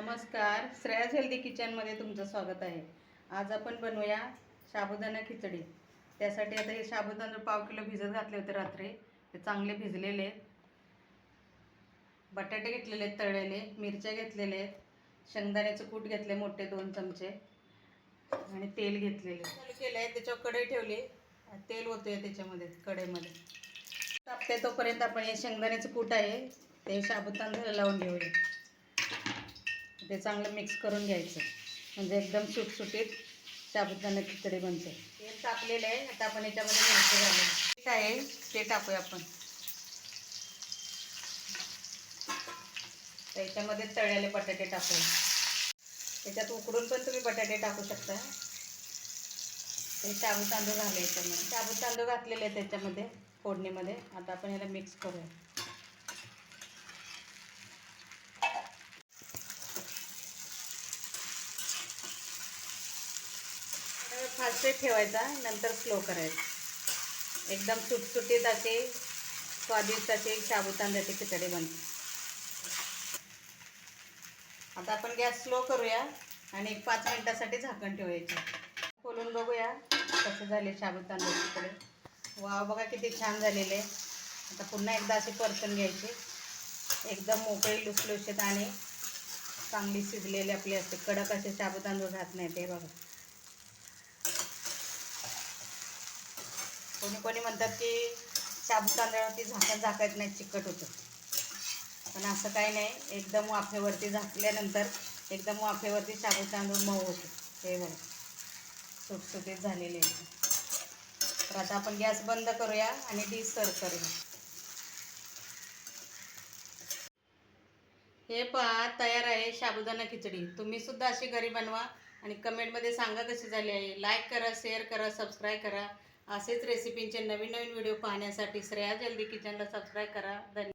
नमस्कार. श्रेयास हेल्दी किचनमध्ये तुमचं स्वागत आहे. आज आपण बनवूया साबुदाणा खिचडी. त्यासाठी आता हे साबुदाणा पाव किलो भिजत घातले होते रात्री. ते चांगले भिजलेले आहेत. बटाटे घेतलेले आहेत तळलेले मिरच्या घेतलेले आहेत शेंगदाण्याचं कूट घेतले मोठे दोन चमचे आणि तेल घेतलेले. केलं आहे त्याच्यावर कढई ठेवली. तेल होतोय त्याच्यामध्ये कढईमध्ये. तापते तोपर्यंत आपण हे शेंगदाण्याचं कूट आहे ते साबुदाणा लावून घेऊया. ते चांगलं मिक्स करून घ्यायचं. म्हणजे एकदम सुटसुटीत साबुदाणा खिचडी बनते. तेल तापलेलं आहे. आता आपण याच्यामध्ये मिरची घालूया पीठ आहे. ते टाकूया आपण. त्याच्यामध्ये तळलेले बटाटे टाकूया त्याच्यात उकडून पण तुम्ही बटाटे टाकू शकता. ते शाबू तांदूळ घाले याच्यामध्ये. शाबू तांदूळ घातलेले आहेत त्याच्यामध्ये फोडणीमध्ये. आता आपण याला मिक्स करूया. फास्ट ठेवायचा नंतर स्लो करायचा. एकदम सुटसुटीत असे स्वादिष्ट असे साबुदाण्याची खिचडी बनते. आता आपण गॅस स्लो करूया आणि एक पाच मिनिटासाठी झाकण ठेवायचं. खोलून बघूया कसं झाले साबुदाण्याची खिचडी वाव बघा किती छान झालेले. आता पुन्हा एकदा असे परतून घ्यायचे. एकदम मोकळी लुसलुशीत आणि चांगली शिजलेली आपली असते कडक असे साबुदाणा घात नाही ते बघा. कोणी कोणी म्हणतात की शाबू तांदळावरती झाकण झाकायत नाही चिकट होतं. पण असं काही नाही. एकदम वाफेवरती झाकल्यानंतर एकदम वाफेवरती शाबू तांदूळ मऊ होतो. हे बघा. सुटसुटीत झालेले आहे. तर आता आपण गॅस बंद करूया आणि डिश सर्व करूया. हे पहा तयार आहे साबुदाणा खिचडी. तुम्ही सुद्धा अशी घरी बनवा आणि कमेंटमध्ये सांगा कशी झाली आहे. लाईक करा शेअर करा सबस्क्राईब करा. असेच रेसिपींचे नवीन नवीन व्हिडिओ पाहण्यासाठी श्रेया जल्दी किचनला सबस्क्राईब करा. धन्यवाद.